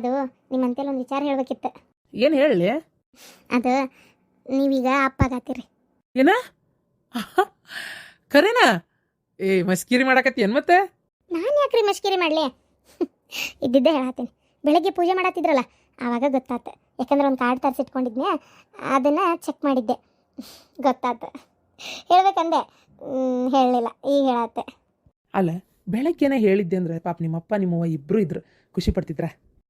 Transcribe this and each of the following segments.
ಅದು ನಿಮ್ಮಂತೆಲ್ಲ ಒಂದು ವಿಚಾರ ಹೇಳ್ಬೇಕಿತ್ತು. ಏನು ಹೇಳಲಿ? ಅದು ನೀವೀಗ ಅಪ್ಪ ಆಗತ್ತೀರಿ ಏನ? ಖರೇನಾ ಏ ಮಸ್ಕಿರಿ ಮಾಡಕತ್ತಿ ಏನ್ ಮತ್ತೆ? ನಾನು ಯಾಕ್ರಿ ಮಸ್ಕಿರಿ ಮಾಡಲಿ? ಇದ್ದಿದ್ದೇ ಹೇಳತ್ತೀನಿ ಬೆಳಗ್ಗೆ ಪೂಜೆ ಮಾಡತ್ತಿದ್ರಲ್ಲ ಆವಾಗ ಗೊತ್ತಾತ. ಯಾಕಂದ್ರೆ ಒಂದು ಕಾರ್ಡ್ ತರಿಸಿಟ್ಕೊಂಡಿದ್ನೆ ಅದನ್ನ ಚೆಕ್ ಮಾಡಿದ್ದೆ. ಗೊತ್ತಾತ. ಹೇಳ್ಬೇಕಂದೆ? ಹೇಳಲಿಲ್ಲ. ಈ ಹೇಳತ್ತೆ ಅಲ್ಲ ಬೆಳಗ್ಗೆನೆ ಹೇಳಿದ್ದೆ ಅಂದ್ರೆ ಪಾಪ ನಿಮ್ಮಪ್ಪ ನಿಮ್ಮವ್ವ ಇಬ್ರು ಇದ್ರು. ಖುಷಿ ಪಡ್ತಿದ್ರ?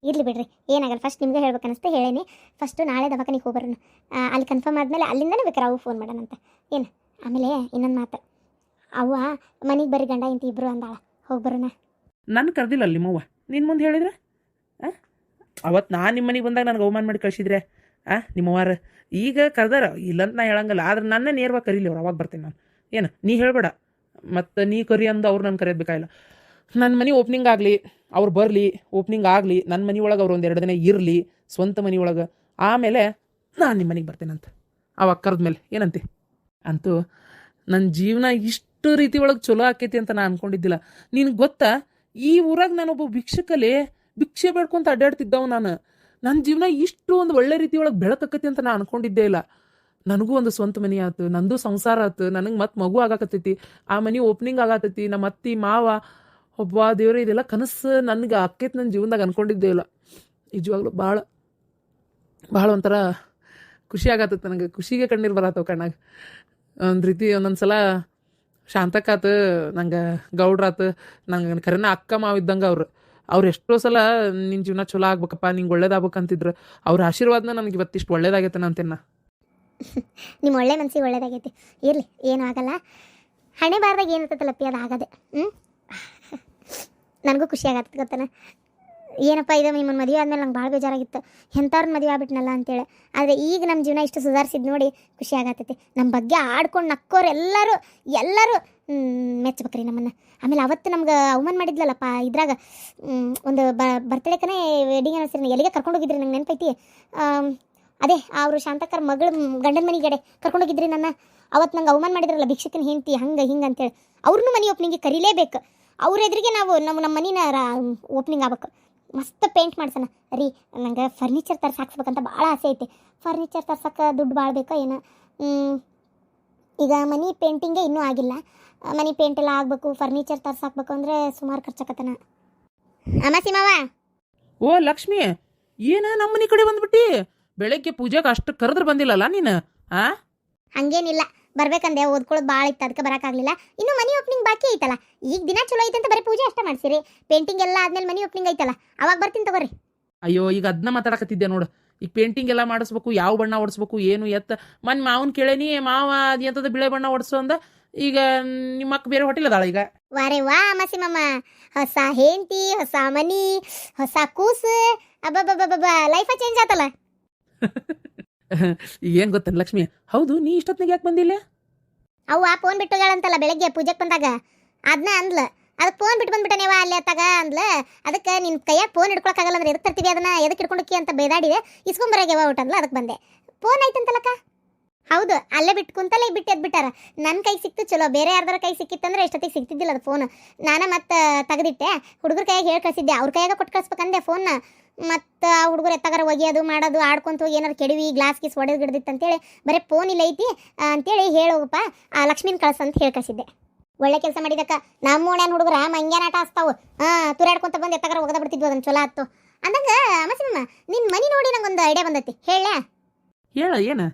ಇರ್ಲಿ ಬಿಡ್ರಿ, ಏನಾಗಲ್ಲ. ಫಸ್ಟ್ ನಿಮ್ಗೆ ಹೇಳ್ಬೇಕನ್ನಿಸ್ತು, ಹೇಳೇನಿ. ಫಸ್ಟು ನಾಳೆ ದವಾಖಾನಿಗೆ ಹೋಗ್ಬರೋಣ. ಅಲ್ಲಿ ಕನ್ಫರ್ಮ್ ಆದಮೇಲೆ ಅಲ್ಲಿಂದನೇ ಬೇಕಾರೆ ಅವು ಫೋನ್ ಮಾಡೋಣಂತ ಏನು? ಆಮೇಲೆ ಇನ್ನೊಂದು ಮಾತು. ಅವ್ವ, ಮನೆಗೆ ಬರೀ ಗಂಡ, ಇಂತ ಇಬ್ರು ಅಂದಾಳ. ಹೋಗ್ಬರೋಣ. ನಾನು ಕರೆದಿಲ್ಲ ಅಲ್ಲಿ ನಿಮ್ಮವ್ವ ನಿನ್ನ ಮುಂದೆ ಹೇಳಿದ್ರೆ? ಅವತ್ತು ನಾನು ನಿಮ್ಮ ಮನೆಗೆ ಬಂದಾಗ ನನಗೆ ಅವಮಾನ ಮಾಡಿ ಕಳಿಸಿದ್ರೆ? ಆ ನಿಮ್ಮವ್ವಾರ ಈಗ ಕರೆದಾರ. ಇಲ್ಲಂತ ನಾ ಹೇಳಂಗಲ್ಲ, ಆದ್ರೆ ನನ್ನ ನೇರವಾಗಿ ಕರೀಲಿ ಅವ್ರು, ಅವಾಗ ಬರ್ತೀನಿ ನಾನು. ಏನು? ನೀ ಹೇಳಬೇಡ. ಮತ್ತು ನೀ ಕರಿ ಅಂದು ಅವ್ರು ನನ್ನ ಕರೆಯೋದು ಬೇಕಾಗಿಲ್ಲ. ನನ್ನ ಮನೆ ಓಪ್ನಿಂಗ್ ಆಗಲಿ, ಅವ್ರು ಬರಲಿ ಓಪನಿಂಗ್ ಆಗಲಿ ನನ್ನ ಮನೆ ಒಳಗೆ ಅವ್ರು ಒಂದು ಎರಡು ದಿನ ಇರಲಿ, ಸ್ವಂತ ಮನೆ ಒಳಗೆ. ಆಮೇಲೆ ನಾನು ನಿಮ್ಮ ಮನೆಗೆ ಬರ್ತೇನಂತ ಅವಾಗ ಕರೆದ್ಮೇಲೆ ಏನಂತೆ? ಅಂತೂ ನನ್ನ ಜೀವನ ಇಷ್ಟು ರೀತಿ ಒಳಗೆ ಚಲೋ ಆಕೈತಿ ಅಂತ ನಾನು ಅನ್ಕೊಂಡಿದ್ದಿಲ್ಲ. ನಿನಗೆ ಗೊತ್ತಾ? ಈ ಊರಾಗ ನಾನೊಬ್ಬ ಭಿಕ್ಷಕಲ್ಲಿ ಭಿಕ್ಷೆ ಬೇಡ್ಕೊಂತ ಅಡ್ಡಾಡ್ತಿದ್ದವು ನಾನು. ನನ್ನ ಜೀವನ ಇಷ್ಟು ಒಂದು ಒಳ್ಳೆ ರೀತಿ ಒಳಗೆ ಬೆಳಕಕ್ಕತಿ ಅಂತ ನಾನು ಅನ್ಕೊಂಡಿದ್ದೇ ಇಲ್ಲ. ನನಗೂ ಒಂದು ಸ್ವಂತ ಮನೆ ಆಯ್ತು ನಂದು ಸಂಸಾರ ಆಯ್ತು ನನಗೆ ಮತ್ತೆ ಮಗು ಆಗಾಕತ್ತೈತಿ, ಆ ಮನೆ ಓಪನಿಂಗ್ ಆಗತ್ತೈತಿ ನಮ್ಮ ಅತ್ತಿ, ಮಾವ ಒಬ್ಬ ದೇವ್ರೆ ಇದೆಲ್ಲ ಕನಸು ನನಗೆ ಆಕೈತಿ ನನ್ನ ಜೀವನದಾಗ ಅನ್ಕೊಂಡಿದ್ದೇ ಇಲ್ಲ. ನಿಜವಾಗ್ಲೂ ಭಾಳ ಭಾಳ ಒಂಥರ ಖುಷಿ ಆಗತ್ತೈತೆ ನನಗೆ. ಖುಷಿಗೆ ಕಣ್ಣೀರು ಬರತ್ತವ ಕಣ್ಣಾಗ. ಒಂದು ರೀತಿ ಒಂದೊಂದು ಸಲ ಶಾಂತಕ್ಕಾತ, ನಂಗೆ ಗೌಡ್ರಾತು, ನಂಗೆ ಕರೆನ ಅಕ್ಕ ಮಾವ ಇದ್ದಂಗೆ ಅವ್ರು. ಅವ್ರು ಎಷ್ಟೋ ಸಲ ನಿನ್ನ ಜೀವನ ಚಲೋ ಆಗ್ಬೇಕಪ್ಪ, ನಿಂಗೆ ಒಳ್ಳೇದಾಗ್ಬೇಕಂತಿದ್ರು ಅವ್ರ ಆಶೀರ್ವಾದನ ನನಗೆ ಇವತ್ತಿಷ್ಟು ಒಳ್ಳೇದಾಗೈತೆ ಅಂತೇನ ನಿಮ್ಮ ಒಳ್ಳೆ ಮನಸ್ಸಿಗೆ ಒಳ್ಳೇದಾಗೈತಿ. ಇರಲಿ, ಏನೂ ಆಗಲ್ಲ. ಹಣೆ ಬಾರ್ದಾಗ ಏನಿರ್ತೈತಲ್ಲಪ್ಪಿ ಅದು ಆಗದೆ. ಹ್ಞೂ ನನಗೂ ಖುಷಿ ಆಗತ್ತೆ ಗೊತ್ತನ? ಏನಪ್ಪ ಇದು ನಿಮ್ಮನ್ನು ಮದುವೆ ಆದಮೇಲೆ ನಂಗೆ ಭಾಳ ಬೇಜಾರಾಗಿತ್ತು. ಎಂಥವ್ರನ್ನ ಮದುವೆ ಆಗ್ಬಿಟ್ನಲ್ಲ ಅಂತೇಳಿ. ಆದರೆ ಈಗ ನಮ್ಮ ಜೀವನ ಇಷ್ಟು ಸುಧಾರಿಸಿದ್ ನೋಡಿ ಖುಷಿ ಆಗತ್ತೈತಿ. ನಮ್ಮ ಬಗ್ಗೆ ಆಡ್ಕೊಂಡು ನಕ್ಕೋರು ಎಲ್ಲರೂ ಎಲ್ಲರೂ ಮೆಚ್ಚಬೇಕ್ರಿ ನಮ್ಮನ್ನು. ಆಮೇಲೆ ಅವತ್ತು ನಮ್ಗೆ ಅವಮಾನ ಮಾಡಿದ್ಲಲ್ಲಪ್ಪ, ಇದ್ರಾಗ ಒಂದು ಬ, ಬರ್ತಡೇಕನೇ ವೆಡ್ಡಿಂಗ್ ಅನಿಸ್ರಿ ಎಲ್ಲಿಗೆ ಕರ್ಕೊಂಡೋಗಿದ್ರಿ ನಂಗೆ ನೆನಪೈತಿ. ಅದೇ, ಅವರು ಶಾಂತಕರ್ ಮಗಳು ಗಂಡನ ಮನೆಗಡೆ ಕರ್ಕೊಂಡೋಗಿದ್ರಿ ನನ್ನ. ಅವತ್ತು ನಂಗೆ ಅವಮಾನ ಮಾಡಿದ್ರಲ್ಲ ಭಿಕ್ಷಕನ ಹೆಂಡತಿ ಹಂಗೆ ಹಿಂಗೆ ಅಂತೇಳಿ. ಅವ್ರನ್ನೂ ಮನೆ ಓಪನಿಂಗಿಗೆ ಕರೀಲೇಬೇಕು. ಅವ್ರ ಎದುರಿಗೆ ನಾವು ನಮ್ಮ ನಮ್ಮ ಮನಿನ ಓಪನಿಂಗ್ ಆಗ್ಬೇಕು. ಮಸ್ತ್ ಪೇಂಟ್ ಮಾಡ್ಸೋಣ. ರೀ ನಂಗೆ ಫರ್ನಿಚರ್ ತರ್ಸಾಕ್ಸ್ಬೇಕಂತ ಭಾಳ ಆಸೆ ಐತಿ. ಫರ್ನಿಚರ್ ತರ್ಸಕ್ಕೆ ದುಡ್ಡು ಭಾಳ ಬೇಕಾ ಏನೋ? ಈಗ ಮನಿ ಪೇಂಟಿಂಗೇ ಇನ್ನೂ ಆಗಿಲ್ಲ. ಮನಿ ಪೇಂಟ್ ಎಲ್ಲ ಆಗಬೇಕು ಫರ್ನಿಚರ್ ತರ್ಸಾಕ್ಬೇಕು ಅಂದರೆ ಸುಮಾರು ಖರ್ಚಾಕತ್ತನ. ಅಮ್ಮ ಸಿಮವ? ಓ ಲಕ್ಷ್ಮಿ ಏನ ನಮ್ಮ ಮನೆ ಕಡೆ ಬಂದ್ಬಿಟ್ಟಿ? ಬೆಳಗ್ಗೆ ಪೂಜೆಗೆ ಅಷ್ಟು ಕರೆದ್ರೆ ಬಂದಿಲ್ಲಲ್ಲ ನೀನು ಆ? ಹಂಗೇನಿಲ್ಲ. ಬರ್ಬೇಕಂದೆ ಓದ್ಕೊಳ್ಳೋದು ಭಾಳ ಇತ್ತು ಅದಕ್ಕೆ ಬರೋಕ್ಕಾಗಲಿಲ್ಲ ಇನ್ನು ಮನಿ ಓಪನಿಂಗ್ ಬಾಕಿ ಐತಲ್ಲ. ಈಗ ದಿನ ಚಲೋ ಐತೆ ಅಂತ ಬರೀ ಪೂಜೆ ಅಷ್ಟೇ ಮಾಡ್ಸಿರಿ. ಪೇಂಟಿಂಗ್ ಎಲ್ಲ ಆದ್ಮೇಲೆ ಮನಿ ಓಪನಿಂಗ್ ಐತಲ್ಲ. ಅವಾಗ ಬರ್ತೀನಿ ತಗೋರಿ. ಅಯ್ಯೋ ಈಗ ಅದನ್ನ ಮಾತಾಡಕತ್ತಿದ್ದೆ ನೋಡು. ಈಗ ಪೇಂಟಿಂಗ್ ಎಲ್ಲ ಮಾಡಿಸ್ಬೇಕು ಯಾವ ಬಣ್ಣ ಹೊಡಿಸ್ಬೇಕು ಏನು ಎತ್ತ. ಮನ್ ಮಾವನ್ ಕೇಳೇನಿ ಮಾವ ಅದು ಎಂಥದ್ದು ಬಿಳೆ ಬಣ್ಣ ಹೊಡ್ಸು ಅಂದ. ಈಗ ನಿಮ್ಮ ಅಕ್ಕ ಬೇರೆ ಹೋಟೆಲ್ ಅದಾಳ ಈಗ. ವಾರೆ ವಾ ಮಸಿಮಮ್ಮ ಹೊಸ ಹೆಂಡತಿ ಹೊಸ ಮನಿ ಹೊಸ ಕೂಸು. ಅಬ್ಬಬ್ಬಬ್ಬಬ್ಬ ಲೈಫ ಚೇಂಜ್ ಆತಲ್ಲ. ಏನು ಗೊತ್ತ ಲಕ್ಷ್ಮಿ? ಹೌದು, ನೀ ಇಷ್ಟೊತ್ತಿನಾಗ ಯಾಕೆ ಬಂದಿಲ್ಲ? ಅವ್ವ ಫೋನ್ ಬಿಟ್ಟುಗಳಂತಲ್ಲ ಬೆಳಗ್ಗೆ ಪೂಜೆಗೆ ಬಂದಾಗ. ಅದನ್ನ ಅಂದ್ಲ. ಅದಕ್ಕೆ ಫೋನ್ ಬಿಟ್ಟು ಬಂದ್ಬಿಟ್ಟನೇವ ಅಲ್ಲಿ ಅತ್ತಾಗ ಅಂದ್ಲ. ಅದಕ್ಕೆ ನಿನ್ನ ಕೈಯಾಗ ಫೋನ್ ಹಿಡ್ಕೊಳಕ್ಕಾಗಲ್ಲ ಅಂದ್ರೆ ಎದಕ್ಕೆ ತರ್ತೀವಿ ಅದನ್ನ? ಎದಕ್ಕೆ ಹಿಡ್ಕೊಂಡಕ್ಕಿ ಅಂತ ಬೈದಾಡಿದೆ. ಇಸ್ಕೊಂಬರಾಗ್ಯವ ಊಟ ಅಂದ್ಲ ಅದಕ್ಕೆ ಬಂದೆ. ಫೋನ್ ಐತಂತಲಕ್ಕ ಹೌದು, ಅಲ್ಲೇ ಬಿಟ್ಟು ಕುಂತಲ್ಲೇ ಬಿಟ್ಟು ಎದ್ದು ಬಿಟ್ಟಾರ ನನ್ನ ಕೈ ಸಿಕ್ತು ಚಲೋ, ಬೇರೆ ಯಾರ್ದಾರ ಕೈ ಸಿಕ್ಕಿತ್ತಂದ್ರೆ ಎಷ್ಟೊತ್ತಿಗೆ ಸಿಗ್ತಿದ್ದಿಲ್ಲ ಅದು ಫೋನ್ ನಾನು ಮತ್ತೆ, ತೆಗೆದಿಟ್ಟೆ. ಹುಡುಗರ ಕೈಯಾಗ ಹೇಳಿ ಕಳಿಸಿದ್ದೆ. ಅವ್ರ ಕೈಯಾಗ ಕೊಟ್ಟು ಕಳಿಸ್ಬೇಕಂದೆ ಫೋನ್ನ ಮತ್ತು ಆ ಹುಡುಗರು ಎತ್ತಗಾರ ಒಗೆಯೋದು ಮಾಡೋದು ಆಡ್ಕೊಂತ ಹೋಗಿ ಏನಾರು ಕೆಡವಿ ಗ್ಲಾಸ್ ಗೀಸ್ ಒಡೆದು ಗಿಡ್ದಿತ್ತು ಅಂತೇಳಿ ಬರೀ ಫೋನ್ ಇಲ್ಲ ಐತಿ ಅಂತೇಳಿ ಹೇಳೋಗಪ್ಪ ಆ ಲಕ್ಷ್ಮೀನ್ ಕಳ್ಸ ಅಂತ ಹೇಳಿ ಕಳಿಸಿದ್ದೆ. ಒಳ್ಳೆ ಕೆಲಸ ಮಾಡಿದಕ್ಕ ನಮ್ಮ ಓಣ್ಯಾನ ಹುಡುಗರ ಮಂಗ್ಯಾನ ಆಟ ಆಸ್ತಾವು. ಹಾಂ ತುರಾಡ್ಕೊಂತ ಬಂದು ಎತ್ತಗಾರ ಒಗದ ಬಿಡ್ತಿದ್ವು ಅದನ್ನ ಚಲೋ ಆಯ್ತು ಅಂದಂಗ ಮಸಿಮ್ಮ ನಿನ್ನ ಮನಿ ನೋಡಿ ನಂಗೊಂದು ಐಡಿಯಾ ಬಂದೈತಿ ಹೇಳ ಹೇಳ ಏನು?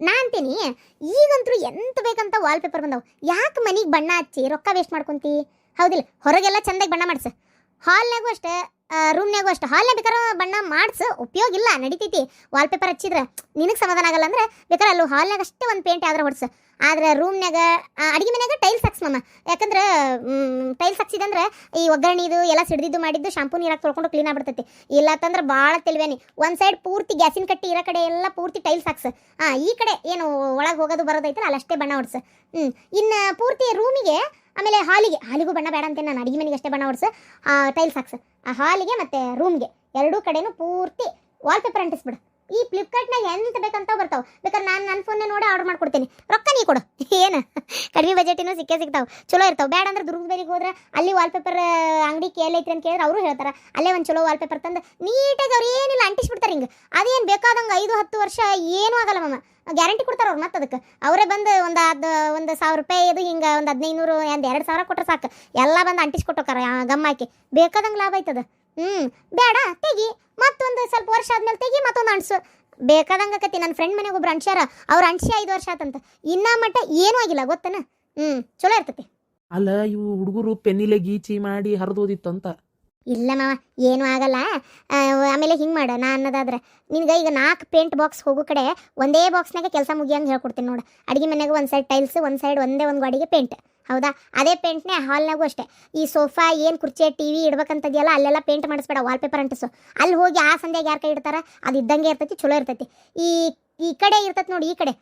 ನಾ ಅಂತೀನಿ ಈಗಂತೂ ಎಂತ ಬೇಕಂತ ವಾಲ್ಪೇಪರ್ ಬಂದವು. ಯಾಕೆ ಮನಿಗೆ ಬಣ್ಣ ಹಚ್ಚಿ ರೊಕ್ಕ ವೇಸ್ಟ್ ಮಾಡ್ಕೊಂತಿ? ಹೌದಿಲ್ಲ ಹೊರಗೆಲ್ಲ ಚಂದಾಗಿ ಬಣ್ಣ ಮಾಡ್ಸ. ಹಾಲ್ನಾಗೂ ಅಷ್ಟೇ ರೂಮ್ನಾಗೂ ಅಷ್ಟು ಹಾಲ್ನಾಗ ಬೇಕಾದ್ರೆ ಬಣ್ಣ ಮಾಡ್ಸ, ಉಪಯೋಗ ಇಲ್ಲ, ನಡಿತೈತಿ. ವಾಲ್ಪೇಪರ್ ಹಚ್ಚಿದ್ರೆ ನಿನಗೆ ಸಮಾಧಾನ ಆಗಲ್ಲ ಅಂದ್ರೆ ಬೇಕಾದ್ರೆ ಅಲ್ಲಿ ಹಾಲ್ನಾಗ ಅಷ್ಟೇ ಒಂದು ಪೇಂಟ್ ಯಾವ್ದಾರು ಹೊಡ್ಸು. ಆದ್ರೆ ರೂಮ್ನಾಗ ಅಡಿಗೆ ಮನೆಯಾಗ ಟೈಲ್ಸ್ ಹಾಕ್ಸ್ ಮಮ್ಮ ಯಾಕಂದ್ರೆ ಟೈಲ್ಸ್ ಹಾಕ್ಸಿದಂದ್ರೆ ಈ ಒಗ್ಗರಣೆದು, ಎಲ್ಲ ಸಿಡ್ದಿದ್ದು ಮಾಡಿದ್ದು ಶಾಂಪೂ ನೀರಾಗ ತೊಳ್ಕೊಂಡು ಕ್ಲೀನ್ ಆಗ್ಬಿಡ್ತೈತಿ. ಇಲ್ಲ ಅಂತಂದ್ರೆ ಭಾಳ ತಿಳಿವೇನಿ ಒಂದು ಸೈಡ್ ಪೂರ್ತಿ ಗ್ಯಾಸಿನ ಕಟ್ಟಿ ಇರೋ ಕಡೆ ಎಲ್ಲ ಪೂರ್ತಿ ಟೈಲ್ಸ್ ಹಾಕ್ಸ್. ಹಾಂ ಈ ಕಡೆ ಏನು ಒಳಗೆ ಹೋಗೋದು ಬರೋದೈತಲ್ಲ, ಅಲ್ಲಷ್ಟೇ ಬಣ್ಣ ಹೊಡ್ಸು. ಹ್ಞೂ ಇನ್ನು ಪೂರ್ತಿ ರೂಮಿಗೆ ಆಮೇಲೆ ಹಾಲಿಗೆ, ಹಾಲಿಗೂ ಬಣ್ಣ ಬೇಡ ಅಂತೇನೆ ನಾನು, ಅಡಿಗೆ ಮನೆಗೆ ಅಷ್ಟೇ ಬಣ್ಣ ಹೊಡ್ಸು. ಟೈಲ್ಸ್ ಹಾಕ್ಸು. ಆ ಹಾಲಿಗೆ ಮತ್ತು ರೂಮ್ಗೆ ಎರಡೂ ಕಡೆನೂ ಪೂರ್ತಿ ವಾಲ್ಪೇಪರ್ ಅಂಟಿಸ್ಬಿಡು. ಈ ಫ್ಲಿಪ್ಕಾರ್ಟ್ನಾಗ ಎಂತ ಬೇಕಂತ ಬರ್ತಾವ. ಬೇಕಾದ್ರೆ ನಾನು ನನ್ನ ಫೋನ್ನೇ ನೋಡಿ ಆರ್ಡರ್ ಮಾಡ್ಕೊಡ್ತೀನಿ. ರೊಕ್ಕ ನೀ ಕೊಡು. ಏನು? ಕಡಿಮೆ ಬಜೆಟಿನೂ ಸಿಕ್ಕೇ ಸಿಗ್ತಾವೆ. ಚಲೋ ಇರ್ತಾವೆ. ಬೇಡ ಅಂದ್ರೆ ದುರ್ಗಬೇರಿಗೆ ಹೋದ್ರೆ ಅಲ್ಲಿ ವಾಲ್ಪೇಪರ್ ಅಂಗಡಿ ಕೇಳೈತ್ರಿ ಅಂತ ಕೇಳಿದ್ರೆ ಅವರು ಹೇಳ್ತಾರೆ. ಅಲ್ಲೇ ಒಂದು ಚಲೋ ವಾಲ್ಪೇಪರ್ ತಂದು ನೀಟಾಗಿ ಅವ್ರು ಏನಿಲ್ಲ ಅಂಟಿಸ್ಬಿಡ್ತಾರೆ ಹಿಂಗೆ. ಅದೇನು ಬೇಕಾದಂಗೆ ಐದು, ಹತ್ತು ವರ್ಷ ಏನೂ ಆಗಲ್ಲ ಮಮ್ಮ ಗ್ಯಾರಂಟಿ ಕೊಡ್ತಾರೆ ಅವ್ರು ಮತ್ತೆ ಅದಕ್ಕೆ. ಅವರೇ ಬಂದು ಒಂದು ಅದು ಒಂದು ಸಾವಿರ ರೂಪಾಯಿ ಇದು ಹಿಂಗೆ ಒಂದು ಹದಿನೈದು ಒಂದು ಎರಡು ಸಾವಿರ ಕೊಟ್ಟರೆ ಸಾಕು. ಎಲ್ಲ ಬಂದು ಅಂಟಿಸ್ಕೊಟ್ಟೋಕಾರ ಗಮ್ಮ ಹಾಕಿ. ಬೇಕಾದಂಗೆ ಲಾಭ ಆಯ್ತದ? ಹ್ಞೂ ಬೇಡ ತೆಗಿ. ಮತ್ತೊಂದು ಸ್ವಲ್ಪ ವರ್ಷ ಆದ್ಮೇಲೆ ತೆಗಿ ಮತ್ತೊಂದು ಅಣಸು. ಬೇಕಾದಂಗೆ ಆಕತಿ ನನ್ನ ಫ್ರೆಂಡ್ ಮನೆಗೆ ಒಬ್ರು ಅಣಸ್ಯಾರ. ಅವ್ರು ಅಣಸಿ ಐದು ವರ್ಷ ಆತಂತ. ಇನ್ನ ಮಟ್ಟ ಏನೂ ಆಗಿಲ್ಲ ಗೊತ್ತನ? ಹ್ಞೂ ಚಲೋ ಇರ್ತತಿ. ಅಲ್ಲ ಇವು ಹುಡುಗರು ಪೆನ್ನಿಲೆ ಗೀಚಿ ಮಾಡಿ ಹರಿದೋದಿತ್ತು ಅಂತ. ಇಲ್ಲ ಮಾವ ಏನೂ ಆಗಲ್ಲ. ಆಮೇಲೆ ಹಿಂಗೆ ಮಾಡ ನಾ ಅನ್ನೋದಾದ್ರೆ. ನಿನ್ಗೆ ಈಗ ನಾಲ್ಕು ಪೇಂಟ್ ಬಾಕ್ಸ್ ಹೋಗೋ ಕಡೆ ಒಂದೇ ಬಾಕ್ಸ್ನಾಗ ಕೆಲಸ ಮುಗಿಯಂಗೆ ಹೇಳ್ಕೊಡ್ತೀನಿ ನೋಡು. ಅಡುಗೆ ಮನೆಗೆ ಒಂದು ಸೈಡ್ ಟೈಲ್ಸ್ ಒಂದು ಸೈಡ್ ಒಂದೇ ಒಂದು ಗಾಡಿಗೆ ಪೇಂಟ್ ಹೌದಾ? ಅದೇ ಪೇಂಟ್ನೇ ಹಾಲ್ನಾಗೂ ಅಷ್ಟೇ. ಈ ಸೋಫಾ ಏನು ಕುರ್ಚಿ ಟಿ ವಿ ಇಡ್ಬೇಕಂತದೆಯಲ್ಲ ಅಲ್ಲೆಲ್ಲ ಪೇಂಟ್ ಮಾಡಿಸ್ಬೇಡ ವಾಲ್ಪೇಪರ್ ಅಂಟಿಸು. ಅಲ್ಲಿ ಹೋಗಿ ಆ ಸಂಧ್ಯಾಗ ಯಾರ ಕೈ ಇಡ್ತಾರೆ? ಅದು ಇದ್ದಂಗೆ ಇರ್ತೈತಿ ಚಲೋ ಇರ್ತೈತಿ. ಈ ಈ ಕಡೆ ಇರ್ತೈತಿ ನೋಡಿ ಈ ಕಡೆ.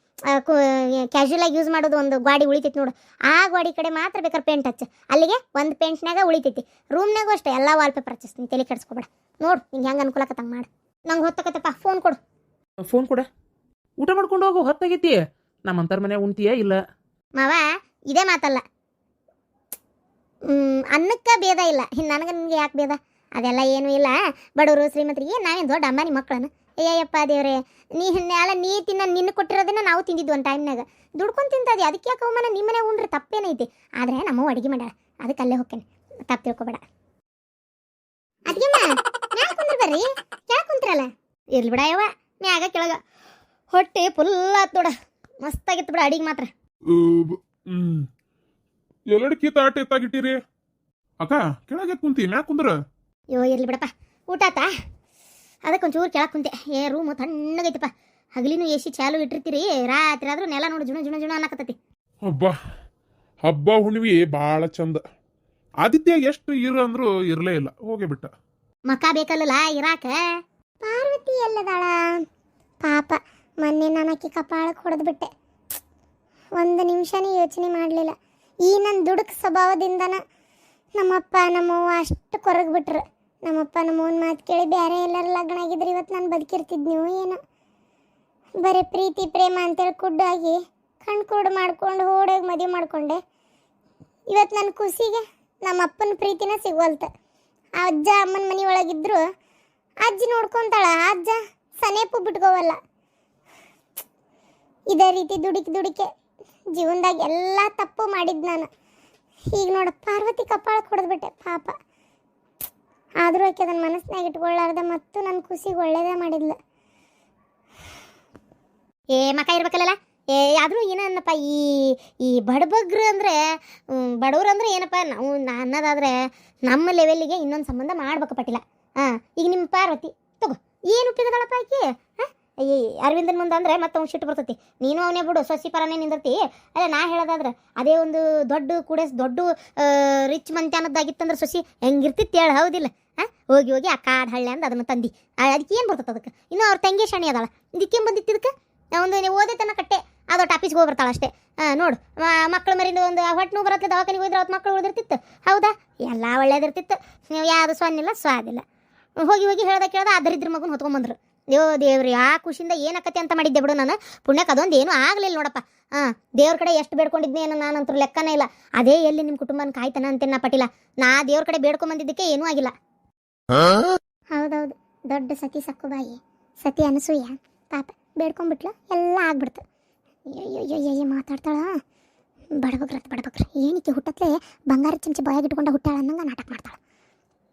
ಕ್ಯಾಶುಯಲ್ ಆಗಿ ಯೂಸ್ ಮಾಡೋದು ಒಂದು ಗಾಡಿ ಉಳಿತೈತಿ ನೋಡು. ಆ ಗಾಡಿ ಕಡೆ ಮಾತ್ರ ಬೇಕಾದ್ರೆ ಪೇಂಟ್ ಹಚ್ಚು. ಅಲ್ಲಿಗೆ ಒಂದು ಪೇಂಟ್ನಾಗ ಉಳಿತೈತಿ. ರೂಮ್ನಾಗೂ ಅಷ್ಟೇ ಎಲ್ಲ ವಾಲ್ಪೇಪರ್ ಹಚ್ಚಿಸ್ತೀನಿ ತಲೆ ಕೆಡಿಸ್ಕೊಬೇಡ. ನೋಡು ನಿಂಗೆ ಹೆಂಗೆ ಅನುಕೂಲಕತ್ತಂಗೆ ಮಾಡು. ನಂಗೆ ಹೊತ್ತಕತ್ತಪ್ಪ ಫೋನ್ ಕೊಡು. ಫೋನ್ ಕೊಡ. ಊಟ ಮಾಡ್ಕೊಂಡು ಹೋಗು ಹೊತ್ತಾಗೈತಿ. ನಮ್ಮಂತರ ಮನೆ ಉಣ್ತೀಯ ಇಲ್ಲ? ಮಾವ ಇದೇ ಮಾತಲ್ಲ. ಅನ್ನಕ್ಕೆ ಭೇದ ಇಲ್ಲ. ಇನ್ನು ನನಗೆ ನಿಮಗೆ ಯಾಕೆ ಭೇದ? ಅದೆಲ್ಲ ಏನೂ ಇಲ್ಲ. ಬಡವರು, ಶ್ರೀಮಂತರಿಗೆ ನಾವೇನು ದೊಡ್ಡ ಅಂಬಾನಿ ಮಕ್ಕಳನ್ನು ಅಯ್ಯಯ್ಯಪ್ಪ ದೇವ್ರೆ, ನೀ ಹಿನ್ನೆಲ್ಲ ನೀ ತಿನ್ನ ನಿನ್ನ ಕೊಟ್ಟಿರೋದನ್ನ ನಾವು ತಿಂದಿದ್ದು ಒಂದು ಟೈಮ್ನಾಗ ದುಡ್ಕೊಂಡು ತಿಂತದೆ ಅದಕ್ಕೆ ಯಾಕೆ ಅವಮಾನ? ನಿಮ್ಮನೆ ಉಂಡ್ರೆ ತಪ್ಪೇನೈತಿ? ಆದರೆ ನಮ್ಮ ಅಡುಗೆ ಮಾಡ್ಯಾಳ ಅದಕ್ಕೆ ಅಲ್ಲೇ ಹೋಗ್ತೇನೆ ತಪ್ಪು ತಿಳ್ಕೊಬೇಡ. ಅದಕ್ಕೆ ಮ್ಯಾಲ? ಕುಂದ್ರ ಬರ್ರಿ. ಕೆಳಗೆ ಕುಂತ್ರಲ್ಲ? ಇರ್ಲಿ ಬಿಡ ಯವ್ವ. ಮ್ಯಾಗ ಕೆಳಗ ಹೊಟ್ಟೆ ಫುಲ್ ಆತ್ ಮಸ್ತಾಗಿತ್ತು ಬಿಡ ಅಡಿಗೆ ಮಾತ್ರ. ಹ್ಮ್. ಎಲ್ಲಡಿಕಿ ತಾಟ ಎತ್ತಾಗಿಟ್ಟಿರಿ? ಅಕ್ಕ ಕೆಳಗೆ ಕುಂತಿ ಮ್ಯಾಕ್ ಕುಂದ್ರ? ಅಯ್ಯೋ ಇರ್ಲಿ ಬಿಡಪ್ಪ. ಊಟ ಆತಾ? ಅದಕ್ಕೆ ಒಂಚೂರು ಕೆಳಗೆ ಕುಂತೆ. ಏ ರೂಮು ತಣ್ಣಗೈತಪ್ಪ. ಹಗಲಿನೂ ಎ ಸಿ ಚಾಲು ಇಟ್ಟಿರ್ತೀರಿ. ರಾತ್ರಿ ಆದ್ರೂ ನೆಲ ನೋಡು ಜುಣ ಜುಣ ಜುಣ ಅನ್ನಕತ್ತೈತಿ. ಹಬ್ಬ. ಹಬ್ಬ ಹುಣ್ಣಿವಿ ಭಾಳ ಚಂದ. ಆದಿತ್ಯ ಎಷ್ಟು ಇರು ಅಂದ್ರು ಇರಲೇ ಇಲ್ಲ. ಹೋಗೇ ಬಿಟ್ಟ. ಮಕ ಬೇಕಲ್ಲಲ್ಲ ಇರಾಕ? ಪಾರ್ವತಿ ಎಲ್ಲದಾಳ? ಪಾಪ ಮೊನ್ನೆ ನಾನು ಆಕಿ ಕಪಾಳಕ್ಕೆ ಹೊಡೆದು ಬಿಟ್ಟೆ. ಒಂದು ನಿಮಿಷನೇ ಯೋಚನೆ ಮಾಡಲಿಲ್ಲ. ಈ ನನ್ನ ದುಡುಕ ಸ್ವಭಾವದಿಂದನ ನಮ್ಮಪ್ಪ ನಮ್ಮವ್ವ ಅಷ್ಟು ಕೊರಗೆ ಬಿಟ್ರು. ನಮ್ಮಪ್ಪ ನಮ್ಮವ್ವನ ಮಾತು ಕೇಳಿ ಬೇರೆ ಎಲ್ಲರ ಲಗ್ನ ಆಗಿದ್ರೆ ಇವತ್ತು ನಾನು ಬದುಕಿರ್ತಿದ್ನೋ ಏನೋ? ಬರೀ ಪ್ರೀತಿ, ಪ್ರೇಮ ಅಂತೇಳಿ ಕುಡ್ಡಾಗಿ ಕಣ್ಣು ಕುರುಡು ಮಾಡ್ಕೊಂಡು ಓಡೋಗಿ ಮದುವೆ ಮಾಡ್ಕೊಂಡೆ. ಇವತ್ತು ನನ್ನ ಖುಷಿಗೆ ನಮ್ಮ ಅಪ್ಪನ ಪ್ರೀತಿನ ಸಿಗೋಲ್ತ ಆ ಅಜ್ಜ ಅಮ್ಮನ ಮನೆ ಒಳಗಿದ್ರು ಅಜ್ಜಿ ನೋಡ್ಕೊಂತಾಳ, ಅಜ್ಜ ಸನೇಪು ಬಿಟ್ಕೋವಲ್ಲ. ಇದೇ ರೀತಿ ದುಡಿಕೆ ದುಡುಕೆ ಜೀವನದಾಗ ಎಲ್ಲ ತಪ್ಪು ಮಾಡಿದ್ದು ನಾನು. ಈಗ ನೋಡು, ಪಾರ್ವತಿ ಕಪ್ಪಾಳ ಕೊಡದ್ಬಿಟ್ಟೆ, ಪಾಪ. ಆದರೂ ಆಕೆ ಅದನ್ನು ಮನಸ್ಸಿನಾಗ ಇಟ್ಕೊಳ್ಳಾರ್ದೆ ಮತ್ತು ನನ್ನ ಖುಷಿಗೆ ಒಳ್ಳೇದೇ ಮಾಡಿದ್ಲು. ಏ ಮಕ ಇರ್ಬೇಕಲ್ಲ ಏ, ಆದರೂ ಏನನ್ನಪ್ಪ ಈ ಈ ಬಡಬಗ್ರು ಅಂದರೆ ಬಡವ್ರು ಅಂದ್ರೆ ಏನಪ್ಪ, ನಾವು ಅನ್ನೋದಾದ್ರೆ ನಮ್ಮ ಲೆವೆಲ್ಲಿಗೆ ಇನ್ನೊಂದು ಸಂಬಂಧ ಮಾಡ್ಬೇಕು ಪಟ್ಟಿಲ್ಲ. ಹಾಂ, ಈಗ ನಿಮ್ಮ ಪಾರ್ವತಿ ತಗೋ ಏನು ಉಪಯೋಗದಳಪ್ಪ ಆಕಿ ಹಾಂ ಅಯ್ಯ ಅರವಿಂದನ್ ಮುಂದೆ ಅಂದ್ರೆ ಮತ್ತೆ ಅವ್ನು ಸಿಟ್ಟು ಬರ್ತೈತಿ. ನೀನು ಅವನೇ ಬಿಡು, ಸೊಸಿ ಪರನೇ ನಿಂದಿರ್ತಿ. ಅಲ್ಲ, ನಾ ಹೇಳೋದಾದ್ರೆ, ಅದೇ ಒಂದು ದೊಡ್ಡ ಕೂಡ ದೊಡ್ಡ ರಿಚ್ ಅನ್ನೋದಾಗಿತ್ತಂದ್ರೆ ಸೊಸಿ, ಹೆಂಗಿರ್ತಿತ್ತು ಹೇಳಿ, ಹೌದಿಲ್ಲ. ಹೋಗಿ ಹೋಗಿ ಆ ಕಾಡು ಹಳ್ಳಿ ಅಂದ ಅದನ್ನು ತಂದಿ. ಅದಕ್ಕೆ ಏನು ಬರ್ತದೆ ಅದಕ್ಕೆ? ಇನ್ನು ಅವ್ರ ತಂಗಿ ಶಣಿ ಅದಾಳ. ಇದಕ್ಕೇನು ಬಂದಿತ್ತು ಇದಕ್ಕೆ? ಒಂದು ನೀವು ಓದೈತನ ಕಟ್ಟೆ. ಅದು ಟಾಪಿಸ್ಗೆ ಹೋಗಿ ಬರ್ತಾಳೆ ಅಷ್ಟೇ. ನೋಡು ಮಕ್ಕಳು ಮರಿಂದ ಒಂದು ಹೊಟ್ಟೆ ನೋವು ಬರತ್ತೆ ದವಾಖಾನಿಗೆ ಹೋದ್ರೆ ಅವತ್ತು ಮಕ್ಕಳು ಉಳಿದಿರ್ತಿತ್ತು. ಹೌದಾ? ಎಲ್ಲ ಒಳ್ಳೇದಿರ್ತಿತ್ತು. ನೀವು ಯಾವುದು ಸ್ವಾನಿಲ್ಲ ಸ್ವಾದಿಲ್ಲ. ಹೋಗಿ ಹೋಗಿ ಹೇಳ್ದ ಕೇಳ್ದ ಆ ದರಿದ್ರ ಮಗನ ಹೊತ್ಕೊಂಬಂದ್ರು ದೇವ್ ದೇವ್ರಿ, ಆ ಖುಷಿಯಿಂದ ಏನಕ್ಕತ್ತೆ ಅಂತ ಮಾಡಿದ್ದೆ ಬಿಡು ನಾನು. ಪುಣ್ಯಕ್ಕೆ ಅದೊಂದು ಏನೂ ಆಗಲಿಲ್ಲ ನೋಡಪ್ಪ. ಹಾಂ ದೇವ್ರ ಕಡೆ ಎಷ್ಟು ಬೇಡ್ಕೊಂಡಿದ್ನಿ ಏನೋ ನಾನಂತೂ ಲೆಕ್ಕನೇ ಇಲ್ಲ. ಅದೇ ಎಲ್ಲಿ ನಿಮ್ಮ ಕುಟುಂಬನ ಕಾಯ್ತಾನ ಅಂತೇನ ಪಟ್ಟಿಲ್ಲ. ನಾ ದೇವ್ರ ಕಡೆ ಬೇಡ್ಕೊಂಬಂದಿದ್ದಕ್ಕೆ ಏನೂ ಆಗಿಲ್ಲ. ಹೌದೌದು, ದೊಡ್ಡ ಸತಿ ಸಕ್ಕುಬಾಯಿ ಸತಿ ಅನಸೂಯ. ಪಾಪ, ಬೇಡ್ಕೊಂಡ್ಬಿಟ್ಲು, ಎಲ್ಲ ಆಗ್ಬಿಡ್ತು. ಅಯ್ಯಯ್ಯಯ್ಯ ಮಾತಾಡ್ತಾಳ ಬಡಬಗ್ರತ್ ಬಡಬಗ್ರ ಏನಕ್ಕೆ ಹುಟ್ಟತ್ಲೆ ಬಂಗಾರ ಚಮಚ ಬಾಯಾಗಿಟ್ಕೊಂಡು ಹುಟ್ಟಾಳ ಅನ್ನಂಗೆ ನಾಟಕ ಮಾಡ್ತಾಳೆ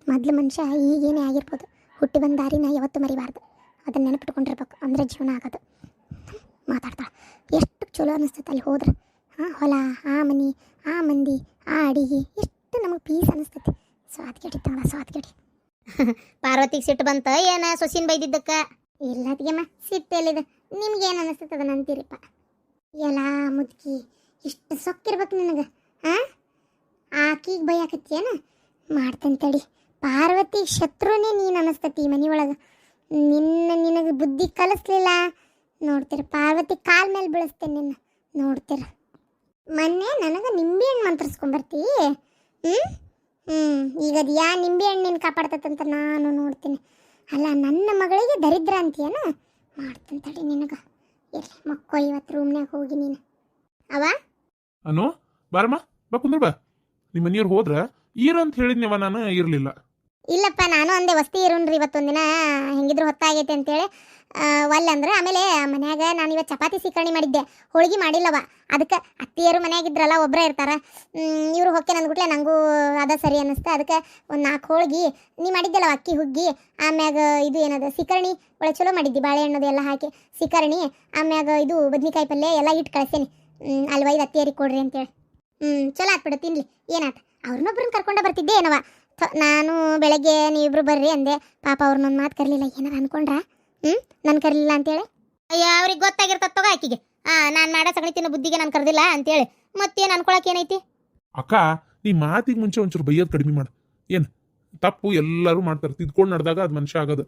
ಮೊದ್ಲು ಮನುಷ್ಯ ಈಗೇನೇ ಆಗಿರ್ಬೋದು ಹುಟ್ಟಿ ಬಂದ ದಾರಿನ ಯಾವತ್ತೂ ಮರಿಬಾರ್ದು ಅದನ್ನ ನೆನಪಿಟ್ಕೊಂಡಿರ್ಬೇಕು. ಅಂದರೆ ಜೀವನ ಆಗೋದು. ಮಾತಾಡ್ತಾಳೆ. ಎಷ್ಟು ಚಲೋ ಅನಿಸ್ತೈತೆ ಅಲ್ಲಿ ಹೋದ್ರೆ. ಹಾಂ ಹೊಲ ಆ ಮನೆ ಆ ಮಂದಿ ಆ ಅಡಿಗೆ. ಎಷ್ಟು ನಮಗೆ ಪೀಸ್ ಅನಿಸ್ತೈತಿ. ಸ್ವಾದ್ ಸೊ ಸ್ವಾದ್ ಕೆಡಿ ಪಾರ್ವತಿಗೆ ಸಿಟ್ಟು ಬಂತ? ಏನ ಸೊಸಿನ ಬೈದಿದ್ದಕ್ಕೆ? ಇಲ್ಲ ಅದ್ಗೆಮ್ಮ ಸಿಟ್ಟು ಎಲ್ಲಿದೆ? ನಿಮ್ಗೆ ಏನು ಅನಿಸ್ತೈತೆ ಅದನ್ನ ಅಂತೀರಿಪ್ಪ. ಎಲ್ಲ ಮುದುಕಿ ಇಷ್ಟು ಸೊಕ್ಕಿರ್ಬೇಕು ನಿನಗೆ ಹಾಂ ಆಕಿಗೆ ಬೈಯಾಕತ್ತೀಯನ? ಮಾಡ್ತೇನೆ ತಡಿ. ಪಾರ್ವತಿ ಶತ್ರುನೇ ನೀನು ಮನೆ ಒಳಗೆ ನಿನ್ನ ನಿನಗೆ ಬುದ್ಧಿ ಕಲಿಸ್ಲಿಲ್ಲ? ನೋಡ್ತೀರ, ಪಾರ್ವತಿ ಕಾಲ್ ಮೇಲೆ ಬೀಳಿಸ್ತೇನೆ ನಿನ್ನ. ನೋಡ್ತೀರ. ಮೊನ್ನೆ ನನಗೆ ನಿಂಬೆಹಣ್ಣು ಮಂತ್ರಿಸ್ಕೊಂಬರ್ತೀ ಹ್ಞೂ ಹ್ಞೂ ಈಗ ಅದು ಯಾ ನಿಂಬೆಹಣ್ಣು ನಿನ್ನ ಕಾಪಾಡ್ತೈತಂತ ನಾನು ನೋಡ್ತೀನಿ. ಅಲ್ಲ, ನನ್ನ ಮಗಳಿಗೆ ದರಿದ್ರ ಅಂತೀಯನ? ಮಾಡ್ತೀನಿ ತಡಿ ನಿನಗೆ. ಎಲ್ಲಿ ಮಕ್ಕೋ ಇವತ್ತು ರೂಮ್ನ್ಯಾಗ ಹೋಗಿ ನೀನು. ಅವ? ಅನು, ಬಾರಮ್ಮ, ಬಾ ಕುಂದ್ರ ಬಾ ನಿಮ್ಮ ಮನೆಯವ್ರು ಹೋದ್ರ ಈರಂತ ಹೇಳಿದ್ನವ ನಾನು, ಇರ್ಲಿಲ್ಲ. ಇಲ್ಲಪ್ಪ, ನಾನು ಅಂದೆ ವಸ್ತಿ ಇವತ್ತೊಂದು ದಿನ ಹೆಂಗಿದ್ರು ಹೊತ್ತಾಗೈತೆ ಅಂತೇಳಿ. ಒಲ್ಲೆ ಅಂದ್ರೆ ಆಮೇಲೆ ಮನ್ಯಾಗ ನಾನು ಇವತ್ತು ಚಪಾತಿ ಸಿಕರಣಿ ಮಾಡಿದ್ದೆ. ಹೋಳಿಗೆ ಮಾಡಿಲ್ಲವ. ಅದಕ್ಕೆ ಅತ್ತಿಯರು ಮನ್ಯಾಗಿದ್ರಲ್ಲ ಒಬ್ಬರೇ ಇರ್ತಾರೆ. ಇವರು ಹೊಕ್ಕೆ ನಂದ್ಬಿಟ್ಲೆ ನನಗೂ ಅದ ಸರಿ ಅನ್ನಿಸ್ತು. ಅದಕ್ಕೆ ಒಂದು ನಾಲ್ಕು ಹೋಳಿಗೆ, ನೀ ಮಾಡಿದ್ದೆಲ್ಲ ಅಕ್ಕಿ, ಹುಗ್ಗಿ? ಆಮ್ಯಾಗ ಇದು ಏನದ, ಸಿಕರಣಿ? ಒಳ್ಳೆ ಚಲೋ ಮಾಡಿದ್ದಿ, ಬಾಳೆಹಣ್ಣದು ಎಲ್ಲ ಹಾಕಿ. ಸಿಕರಣಿ, ಆಮ್ಯಾಗ ಇದು ಬದ್ನಿಕಾಯಿ ಪಲ್ಯ ಎಲ್ಲ ಇಟ್ಟು ಕಳ್ಸೇನಿ. ಅಲ್ಲಿ ಇದು ಅತ್ತಿಯರಿಗೆ ಕೊಡ್ರಿ ಅಂತೇಳಿ. ಹ್ಞೂ ಚಲೋ ಆತ್ಬಿಡು ತಿನ್ಲಿ. ಏನಾಯ್ತು ಅವ್ರನ್ನೊಬ್ರನ್ನ ಕರ್ಕೊಂಡೆ ಬರ್ತಿದ್ದೆ ಏನವ? ನಾನು ಬೆಳಗ್ಗೆ ನೀವಿಬ್ರು ಬರ್ರಿ ಅಂದೆ. ಪಾಪ ಅವ್ರು ನನ್ನ ಮಾತು ಕರಲಿಲ್ಲ. ಏನಾರ ಅನ್ಕೊಂಡ್ರ? ಹ್ಞೂ ನಾನು ಕರಲಿಲ್ಲ ಅಂತೇಳಿ? ಅಯ್ಯ ಅವ್ರಿಗೆ ಗೊತ್ತಾಗಿರ್ತದ ತಗೋ ಆಕಿಗೆ. ಹಾಂ ನಾನು ಮಾಡ ಸಗಣಿ ತಿನ್ನೋ ಬುದ್ಧಿಗೆ ನಾನು ಕರೆದಿಲ್ಲ ಅಂತೇಳಿ. ಮತ್ತೇನು ಅನ್ಕೊಳಕ್ಕೆ ಏನೈತಿ? ಅಕ್ಕ ನೀ ಮಾತಿಗೆ ಮುಂಚೆ ಒಂಚೂರು ಬೈಯೋದು ಕಡಿಮೆ ಮಾಡು. ಏನು ತಪ್ಪು ಎಲ್ಲರೂ ಮಾಡ್ತಾರೆ. ತಿದ್ಕೊಂಡು ನಡೆದಾಗ ಅದು ಮನುಷ್ಯ ಆಗೋದು.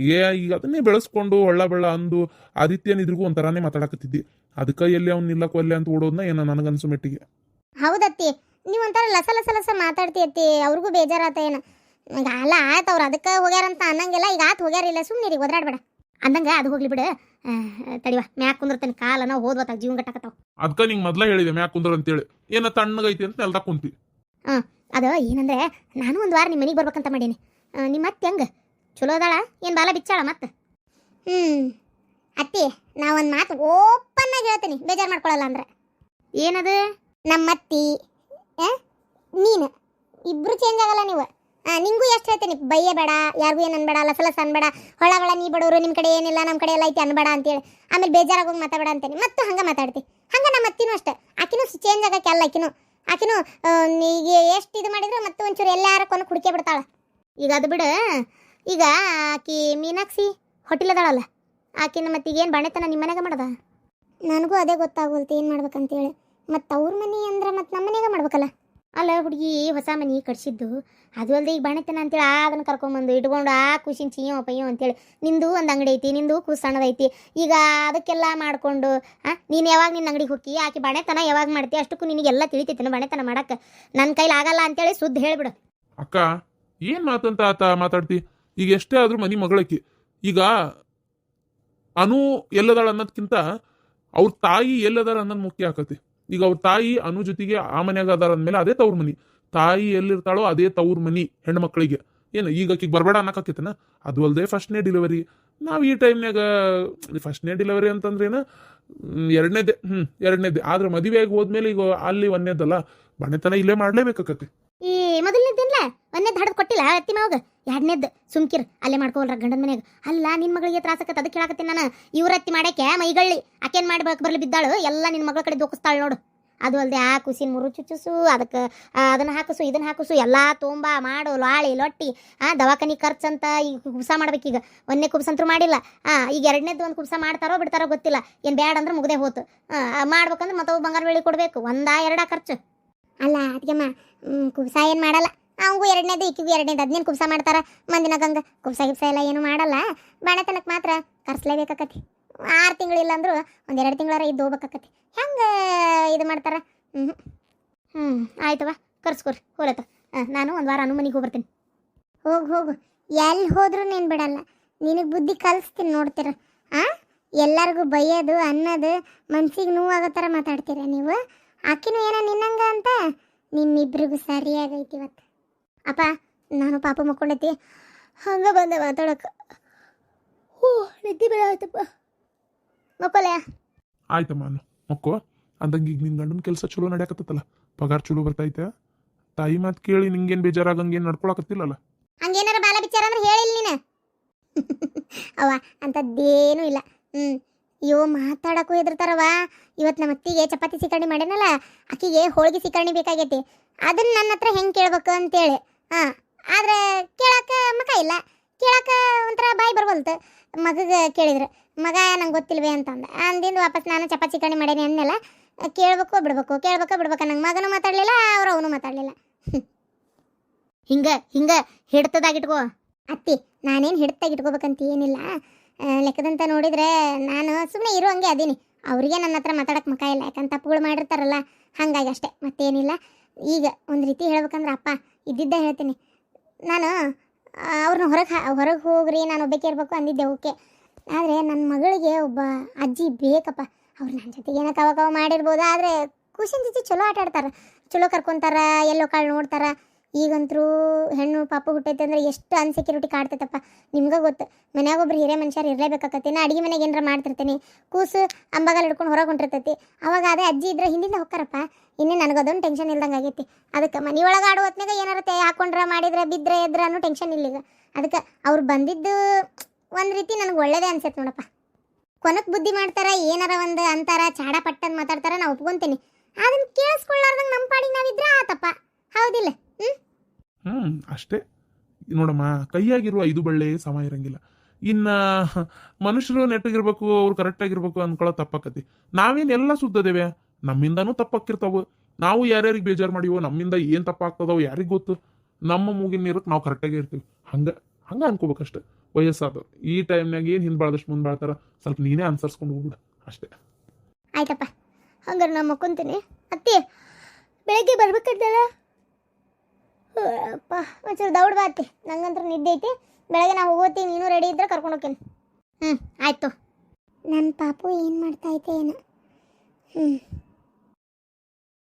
ಏ ಈಗ ಅದನ್ನೇ ಬೆಳೆಸ್ಕೊಂಡು ಒಳ್ಳ ಬೆಳ್ಳ ಅಂದು ಆದಿತ್ಯನ ಇದ್ರಿಗೂ ಒಂಥರಾನೇ ಮಾತಾಡಕತ್ತಿದ್ದಿ. ಅದಕ್ಕೆ ಎಲ್ಲಿ ಅವ್ನು ನಿಲ್ಲಕ್ಕೆ ಒಲ್ಲೆ ಅಂತ ಓಡೋದನ್ನ ಏನೋ ನನಗನ್ಸು ಮೆಟ್ಟಿಗೆ? ಹೌದತ್ತಿ. ನೀವು ಒಂಥರ ಲಸ ಲಸ ಲಸ ಮಾತಾಡ್ತಿ ಅತ್ತಿ ಅವ್ರಿಗೂ ಬೇಜಾರಾತ ಏನು? ಈಗ ಅಲ್ಲ ಆಯ್ತು ಅವ್ರು ಅದಕ್ಕೆ ಹೋಗ್ಯಾರಂತ ಅನ್ನಂಗಿಲ್ಲ ಈಗ ಆತು ಹೋಗ್ಯಾರಿಲ್ಲ ಸುಮ್ಮನೆ ರೀ ಒದ್ರಾಡ್ಬೇಡ. ಅಂದಂಗೆ ಅದು ಹೋಗ್ಲಿ ಬಿಡು. ತಡಿವಾ ಮ್ಯಾಕ್ ಕುಂದಿರ್ತೇನೆ ಕಾಲನ ಹೋದ್ವತ್ತಾಗ ಜೀವನ ಗಟ್ಟಕತ್ತಾವ. ಅದಕ್ಕೆ ನಿಂಗೆ ಮೊದಲೇ ಹೇಳಿದೆ ಮ್ಯಾಕ್ ಕುಂದ್ರ ಅಂತೇಳಿ. ಏನ ತಣ್ಣಗೈತಿ ಅಂತ ನೆಲ್ದಾಗ ಕುಂತಿ. ಅದು ಏನಂದ್ರೆ ನಾನು ಒಂದು ವಾರ ನಿಮ್ಮ ಮನೆಗೆ ಬರ್ಬೇಕಂತ ಮಾಡೀನಿ. ನಿಮ್ಮ ಅತ್ತೆ ಹೆಂಗೆ? ಚಲೋ ಅದಾಳ? ಏನು ಬಾಲ ಬಿಚ್ಚಾಳ ಮತ್ತೆ? ಹ್ಞೂ ಅತ್ತಿ ನಾ ಒಂದು ಮಾತು ಓಪನ್ ಆಗಿ ಹೇಳ್ತೀನಿ ಬೇಜಾರು ಮಾಡ್ಕೊಳ್ಳಲ್ಲ ಅಂದ್ರೆ. ಏನದು? ನಮ್ಮ ಅತ್ತಿ ಆ? ನೀನು. ಇಬ್ರು ಚೇಂಜ್ ಆಗಲ್ಲ ನೀವು. ನಿಂಗೂ ಎಷ್ಟು ಹೇಳ್ತೀನಿ. ಬೈಯ ಬೇಡ, ಯಾರಿಗೂ ಏನು ಅನ್ಬೇಡ ಲಸಲಸ ಅನ್ಬೇಡ. ಹೊಳಗಳ ನೀ ಬಡವರು ನಿಮ್ಮ ಕಡೆ ಏನಿಲ್ಲ ನಮ್ಮ ಕಡೆ ಎಲ್ಲ ಐತಿ, ಅನ್ಬೇಡ ಅಂತೇಳಿ. ಆಮೇಲೆ ಬೇಜಾರಾಗೋಗಿ ಮಾತಾಡಬೇಡ ಅಂತೀನಿ ಮತ್ತು ಹಂಗೆ ಮಾತಾಡ್ತಿ. ಹಂಗೆ ನಮ್ಮ ಅತ್ತಿನೂ ಅಷ್ಟೆ. ಆಕಿನೂ ಚೇಂಜ್ ಆಗಕ್ಕೆ ಅಲ್ಲ ಆಕಿನೂ. ಆಕಿನೂ ಈಗ ಎಷ್ಟು ಇದು ಮಾಡಿದ್ರು ಮತ್ತೆ ಒಂಚೂರು ಎಲ್ಲಾರ ಕೊನೆ ಹುಡುಕೇ ಬಿಡ್ತಾಳೆ. ಈಗ ಅದು ಬಿಡು. ಈಗ ಆಕಿ ಮೀನಾಕ್ಷಿ ಹೊಟ್ಟಿಲದಾಳಲ್ಲ ಆಕಿನ ಮತ್ತೆ ಈಗೇನು ಬಾಣೆತನ ನಿಮ್ಮ ಮನೆಗೆ ಮಾಡ್ದ? ನನಗೂ ಅದೇ ಗೊತ್ತಾಗೋಲ್ತು, ಏನು ಮಾಡ್ಬೇಕಂತೇಳಿ. ಮತ್ತು ಅವ್ರ ಮನೆ ಅಂದ್ರೆ ಮತ್ತು ನಮ್ಮ ಮನೆಗೆ ಮಾಡ್ಬೇಕಲ್ಲ? ಅಲ್ಲ ಹುಡುಗಿ ಹೊಸ ಮನೆ ಕಟ್ಸಿದ್ದು. ಅದು ಅಲ್ಲದೆ ಈಗ ಬಾಣತನ ಅಂತೇಳಿ ಅದನ್ನು ಕರ್ಕೊಂಬಂದು ಇಟ್ಕೊಂಡು ಆ ಖುಷಿನ ಚೀಯೋ ಪಯ್ಯೋ ಅಂತೇಳಿ ನಿಂದು ಒಂದು ಅಂಗಡಿ ಐತಿ, ನಿಂದು ಕೂಸು ಸಣ್ಣದೈತಿ ಈಗ ಅದಕ್ಕೆಲ್ಲ ಮಾಡಿಕೊಂಡು ನೀನು ಯಾವಾಗ ನಿನ್ನ ಅಂಗಡಿಗೆ ಹೋಗಿ ಆಕೆ ಬಾಣೆತನ ಯಾವಾಗ ಮಾಡ್ತೀಯ ಅಷ್ಟಕ್ಕೂ ನಿನಗೆಲ್ಲ ತಿಳಿತೈತೆ ಬಾಣೆತನ ಮಾಡಕ್ಕೆ ನನ್ನ ಕೈಲಿ ಆಗಲ್ಲ ಅಂತೇಳಿ ಸುದ್ದಿ ಹೇಳಿಬಿಡು. ಅಕ್ಕ, ಏನು ಮಾತಂತ ಆತ ಮಾತಾಡ್ತಿ? ಈಗ ಎಷ್ಟೇ ಆದರೂ ಮನೆ ಮಗಳಕ್ಕೆ ಈಗ ಅನು ಎಲ್ಲದಾಳ ಅನ್ನೋದಕ್ಕಿಂತ ಅವ್ರ ತಾಯಿ ಎಲ್ಲದಾರ ಅನ್ನೋದು ಮುಖ್ಯ ಆಕತಿ. ಈಗ ಅವ್ರ ತಾಯಿ ಅನು ಜೊತೆಗೆ ಆ ಮನ್ಯಾಗ ಅದಾರ ಅಂದ್ಮೇಲೆ ಅದೇ ತವ್ರ ಮನಿ. ತಾಯಿ ಎಲ್ಲಿರ್ತಾಳೋ ಅದೇ ತವ್ರ ಮನಿ ಹೆಣ್ಮಕ್ಳಿಗೆ. ಏನು, ಈಗ ಆಕಿಗೆ ಬರಬೇಡ ಅನ್ನಕತ್ತೇನ ಅದು ಅಲ್ಲದೆ ಫಸ್ಟ್ನೇ ಡಿಲಿವರಿ ನಾವು ಈ ಟೈಮ್ನಾಗ ಫಸ್ಟ್ನೇ ಡಿಲಿವರಿ ಅಂತಂದ್ರೇನ ಎರಡನೇದೇ ಹ್ಞೂ ಎರಡನೇದೇ. ಆದ್ರೆ ಮದುವೆಯಾಗಿ ಹೋದ್ಮೇಲೆ ಈಗ ಅಲ್ಲಿ ಒಂದೇದಲ್ಲ ಬಣ್ಣತನ ಇಲ್ಲೇ ಮಾಡ್ಲೇಬೇಕಾಕತಿ ಮೊದಲನೇದಿಲ್ಲ ಒಂದೇದ್ ಹಡದ್ ಕೊಟ್ಟಿಲ್ಲ, ಅತ್ತಿ ಮಾವಾಗ? ಎರಡನೇದ್ ಸುಮ್ಕಿರ್, ಅಲ್ಲೇ ಮಾಡ್ಕೋಲ್ರ ಗಂಡನ ಮನೆಯಾಗ. ಅಲ್ಲ, ನಿನ್ ಮಗಳಿಗೆ ತ್ರಾಸಕತ್ತ ಅದಕ್ಕೆ ಹೇಳಕತ್ತೀನಿ ನಾನು. ಇವ್ರ ಅತ್ತಿ ಮಾಡಕ್ಕೆ ಮೈಗಳ್ಳಿ, ಆಕೇನ್ ಮಾಡ್ಬೇಕು ಬರ್ಲಿ ಬಿದ್ದಾಳು, ಎಲ್ಲ ನಿನ್ ಮಗಳ ಕಡೆ ದೊಕ್ಕಸ್ತಾಳು ನೋಡು. ಅದು ಅಲ್ಲದೆ ಆ ಕುಸಿನ ಮುರು ಚುಚ್ಚುಸು, ಅದಕ್ಕೆ ಅದನ್ನ ಹಾಕಿಸು, ಇದನ್ನ ಹಾಕಿಸು, ಎಲ್ಲ ತೊಂಬ ಮಾಡು, ಲಾಳಿ, ಲೊಟ್ಟಿ, ಆ, ದವಾಖಾನಿ ಖರ್ಚಂತ ಈಗ ಕುಬ್ಸ ಮಾಡ್ಬೇಕೀಗ ಒಂದನೇ ಕುಬ್ಸಂತರೂ ಮಾಡಿಲ್ಲ. ಆ, ಈಗ ಎರಡನೇದು ಒಂದು ಕುಬ್ಸ ಮಾಡ್ತಾರೋ ಬಿಡ್ತಾರೋ ಗೊತ್ತಿಲ್ಲ. ಏನು ಬ್ಯಾಡ ಅಂದ್ರೆ ಮುಗ್ದೆ ಹೋತು. ಮಾಡ್ಬೇಕಂದ್ರೆ ಮತ್ತವು ಬಂಗಾರ ಬೆಳ್ಳಿ ಕೊಡಬೇಕು. ಒಂದಾ ಎರಡಾ ಖರ್ಚು. ಅಲ್ಲ ಅದಕ್ಕೆಮ್ಮ ಕುಬ್ಸ ಏನು ಮಾಡಲ್ಲ. ಅವಂಗೂ ಎರಡನೇದು, ಈಕಿಗೂ ಎರಡನೇದು. ಅದನ್ನೇನು ಕುಬ್ಸ ಮಾಡ್ತಾರ? ಮಂದಿನ ಗಂಗ ಕುಬ್ಸ ಗಿಬ್ಸ ಎಲ್ಲ ಏನು ಮಾಡಲ್ಲ. ಬಾಣತನಕ್ಕೆ ಮಾತ್ರ ಕರ್ಸ್ಲೇಬೇಕಾಕತಿ. ಆರು ತಿಂಗಳಿಲ್ಲ ಅಂದ್ರು ಒಂದು ಎರಡು ತಿಂಗಳಾರ ಇದ್ದು ಹೋಗ್ಬೇಕಾಕತಿ. ಹೆಂಗೆ ಇದು ಮಾಡ್ತಾರ? ಹ್ಞೂ ಹ್ಞೂ ಆಯ್ತವ ಕರ್ಸ್ಕೊರಿ ಹೋಲತ್ತ ನಾನು ಒಂದು ವಾರ ಅನುಮನಿಗೆ ಹೋಗ್ಬರ್ತೀನಿ. ಹೋಗಿ, ಹೋಗು. ಎಲ್ಲಿ ಹೋದ್ರೂ ನೀನು ಬಿಡಲ್ಲ. ನಿನಗೆ ಬುದ್ಧಿ ಕಲಿಸ್ತೀನಿ ನೋಡ್ತೀರ. ಆ? ಎಲ್ಲರಿಗೂ ಬೈಯೋದು, ಅನ್ನೋದು, ಮನ್ಸಿಗೆ ನೋವಾಗೋ ಥರ ಮಾತಾಡ್ತೀರ ನೀವು? ಆಕಿನೂ ಏನೋ ನಿನ್ನಂಗ ಅಂತ? ನಿಮ್ಮಿಬ್ರಿಗೂ ಸರಿಯಾಗೈತಿ ಇವತ್ತು. ಅಪ್ಪ ನಾನು ಪಾಪ ಮಕ್ಕೊಂಡೈತಿ. ಹಂಗೆ ಬಂದೆ ಮಾತಾಡಕ್ಕೆ ಹೂ ನಿದ್ದೆ ಬೇಡ ಆಯ್ತಪ್ಪ. ಮಕ್ಕೋಲೆ? ಆಯ್ತಮ್ಮ ಅನ್ನು ಮಕ್ಕೋ. ಅಂದಂಗೆ ಈಗ ನಿನ್ನ ಗಂಡನ ಕೆಲಸ ಚಲೋ ನಡೆಯಕತ್ತಲ್ಲ ಪಗಾರ ಚಲೋ ಬರ್ತೈತೆ. ತಾಯಿ ಮಾತು ಕೇಳಿ ನಿಂಗೇನು ಬೇಜಾರಾಗಂಗೇನು ನಡ್ಕೊಳಕತ್ತಿಲ್ಲಲ್ಲ? ಹಂಗೇನಾರ ಬಾಲ ಬಿಚ್ಚಾರ ಅಂದ್ರೆ ಹೇಳಿಲ್ಲ ನೀನು? ಅವ ಅಂಥದ್ದೇನೂ ಇಲ್ಲ. ಹ್ಞೂ ಅಯ್ಯೋ ಮಾತಾಡಕ್ಕೂ ಹೆದರ್ತಾರವ ಇವತ್ತು ನಮ್ಮ ಅತ್ತಿಗೆ ಚಪಾತಿ ಸಿಕರಣಿ ಮಾಡ್ಯಾನಲ್ಲ ಆಕಿಗೆ ಹೋಳಿಗೆ ಸಿಕರಣಿ ಬೇಕಾಗೈತಿ. ಅದನ್ನ ನನ್ನ ಹತ್ರ ಹೆಂಗೆ ಕೇಳ್ಬೇಕು ಅಂತೇಳಿ. ಹಾಂ ಆದ್ರೆ ಕೇಳಕ್ಕೆ ಮಗ ಇಲ್ಲ. ಕೇಳಕ್ಕೆ ಒಂಥರ ಬಾಯಿ ಬರ್ಬಲ್ತು ಮಗಗೆ ಕೇಳಿದ್ರು ಮಗ ನಂಗೆ ಗೊತ್ತಿಲ್ವೇ ಅಂತಂದ. ಅಂದಿಂದ ವಾಪಸ್ ನಾನು ಚಪಾತಿ ಕಣಿ ಮಾಡೇನಿ ಅಂದೆಲ್ಲ ಕೇಳಬೇಕು ಬಿಡ್ಬೇಕು ಕೇಳಬೇಕು ಬಿಡ್ಬೇಕು ನಂಗೆ ಮಗನೂ ಮಾತಾಡಲಿಲ್ಲ ಅವ್ರು ಅವನು ಮಾತಾಡಲಿಲ್ಲ. ಹಿಂಗೆ ಹಿಂಗೆ ಹಿಡ್ತದಾಗಿಟ್ಕೋ. ಅತ್ತಿ ನಾನೇನು ಹಿಡ್ತಾಗಿಟ್ಕೋಬೇಕಂತ ಏನಿಲ್ಲ. ಲೆಕ್ಕದಂತ ನೋಡಿದರೆ ನಾನು ಸುಮ್ಮನೆ ಇರೋ ಹಂಗೆ ಅದೀನಿ. ಅವ್ರಿಗೆ ನನ್ನ ಹತ್ರ ಮಾತಾಡಕ್ಕೆ ಮಕ ಇಲ್ಲ ಯಾಕಂದ್ರೆ ತಪ್ಪುಗಳು ಮಾಡಿರ್ತಾರಲ್ಲ ಹಾಗಾಗಿ ಅಷ್ಟೇ ಮತ್ತೇನಿಲ್ಲ. ಈಗ ಒಂದು ರೀತಿ ಹೇಳ್ಬೇಕಂದ್ರೆ ಅಪ್ಪ ಇದ್ದಿದ್ದೇ ಹೇಳ್ತೀನಿ. ನಾನು ಅವ್ರನ್ನ ಹೊರಗೆ ಹೊರಗೆ ಹೋಗ್ರಿ, ನಾನು ಒಬ್ಬಕ್ಕೆ ಇರಬೇಕು ಅಂದಿದ್ದೆ ಓಕೆ. ಆದರೆ ನನ್ನ ಮಗಳಿಗೆ ಒಬ್ಬ ಅಜ್ಜಿ ಬೇಕಪ್ಪ. ಅವ್ರು ನನ್ನ ಜೊತೆಗೆ ಏನೋ ಕವ ಕವ ಮಾಡಿರ್ಬೋದು, ಆದರೆ ಜೊತೆ ಚಲೋ ಆಟ ಆಡ್ತಾರೆ ಚಲೋ ಕರ್ಕೊಂತಾರ, ಎಲ್ಲೋ ಕಾಳು ನೋಡ್ತಾರ. ಈಗಂತರೂ ಹೆಣ್ಣು ಪಾಪ ಹುಟ್ಟೈತೆ ಅಂದ್ರೆ ಎಷ್ಟು ಅನ್ಸೆಕ್ಯೂರಿಟಿ ಕಾಡ್ತೈತಪ್ಪ. ನಿಮ್ಗೆ ಗೊತ್ತು. ಮನ್ಯಾಗ ಒಬ್ರು ಹಿರಿಯ ಮನುಷ್ಯರು ಇರಲೇಬೇಕಾಕತಿ ನಾ ಅಡಿಗೆ ಮನೆಗೆ ಏನಾರ ಮಾಡ್ತಿರ್ತೀನಿ. ಕೂಸು ಅಂಬಗಲ್ ಹಿಡ್ಕೊಂಡು ಹೊರಗೆ ಹೊಂಟಿರ್ತೈತಿ. ಅವಾಗ ಅದೇ ಅಜ್ಜಿ ಇದ್ರೆ ಹಿಂದಿಂದ ಹೊಕ್ಕಾರಪ್ಪ. ಇನ್ನೇ ನನಗದೊಂದು ಟೆನ್ಷನ್ ಇಲ್ದಂಗೆ ಆಗೈತಿ. ಅದಕ್ಕೆ ಮನೆ ಒಳಗೆ ಆಡೋ ಹೊತ್ನಾಗ ಏನಾರ ತೇ ಹಾಕೊಂಡ್ರ ಮಾಡಿದ್ರೆ ಬಿದ್ದರೆ ಎದ್ರ ಅನ್ನೋ ಟೆನ್ಷನ್ ಇಲ್ಲ ಈಗ. ಅದಕ್ಕೆ ಅವ್ರು ಬಂದಿದ್ದು ಒಂದು ರೀತಿ ನನಗೆ ಒಳ್ಳೇದೇ ಅನ್ಸೈತೆ ನೋಡಪ್ಪ. ಕೊನಕ್ ಬುದ್ಧಿ ಮಾಡ್ತಾರ, ಏನಾರ ಒಂದು ಅಂತಾರ, ಚಾಡ ಪಟ್ಟಂದು ಮಾತಾಡ್ತಾರ, ನಾ ಒಪ್ಕೊಂತೀನಿ. ಅದನ್ನ ಕೇಳಿಸ್ಕೊಳ್ಳಾರ್ದಂಗೆ ನಮ್ಮ ಪಾಡಿಗೆ ನಾವಿದ್ರೆ ಆತಪ್ಪ. ಹೌದಿಲ್ಲ. ಹ್ಮ್. ಅಷ್ಟೇ. ನೋಡಮ್ಮ ಕೈಯಾಗಿರುವ ಐದು ಬಳ್ಳೆ ಸಮ ಇರಂಗಿಲ್ಲ. ಇನ್ನ ಮನುಷ್ಯರು ನೆಟ್ಟಗಿರ್ಬೇಕು ಅವ್ರು ಕರೆಕ್ಟ್ ಆಗಿರ್ಬೇಕು ಅನ್ಕೊಳ್ಳೋ ತಪ್ಪಾಕತಿ. ನಾವೇನ್ ಎಲ್ಲ ಸುದ್ದದೇವೆ? ನಮ್ಮಿಂದನೂ ತಪ್ಪಾಕಿರ್ತಾವ ನಾವು ಯಾರ್ಯಾರಿಗೆ ಬೇಜಾರು ಮಾಡಿವೋ ನಮ್ಮಿಂದ ಏನ್ ತಪ್ಪಾಗ್ತದೋ ಯಾರಿಗ್ ಗೊತ್ತು? ನಮ್ಮ ಮೂಗಿನ ನೀರಕ್ಕೆ ನಾವು ಕರೆಕ್ಟಾಗಿ ಇರ್ತೀವಿ. ಹಂಗ ಹಂಗ ಅನ್ಕೋಬೇಕಷ್ಟೆ. ವಯಸ್ಸಾದ ಈ ಟೈಮ್ನಾಗ ಏನ್ ಹಿಂದ್ ಬಾಳ್ದಷ್ಟು ಮುಂದ್ ಬಾಳ್ತಾರ ಸ್ವಲ್ಪ ನೀನೇ ಅನ್ಸರ್ಸ್ಕೊಂಡು ಹೋಗ್ಬಿಡು. ಅಷ್ಟೇ. ಆಯ್ತಪ್ಪ. ಹಂಗಾರೆ ನಾ ಮಕ್ಕೊಂತೀನಿ. ಅತ್ತೆ ಬೆಳಗ್ಗೆ ಬರ್ಬೇಕಂತಲ್ಲ ಅಪ್ಪ, ಒಂಚೂರು ದೌಡ್ ಬಾತಿ. ನಂಗಂತ್ರ ನಂಗಂತೂ ನಿದ್ದೆ ಐತಿ. ಬೆಳಗ್ಗೆ ನಾವು ಹೋಗೋತಿ ನೀನು ರೆಡಿ ಇದ್ರೆ ಕರ್ಕೊಂಡು ಹೋಗ್ತೀನಿ. ಹ್ಞೂ ಆಯ್ತು. ನನ್ನ ಪಾಪು ಏನು ಮಾಡ್ತಾ ಐತೆ ಏನೋ? ಹ್ಞೂ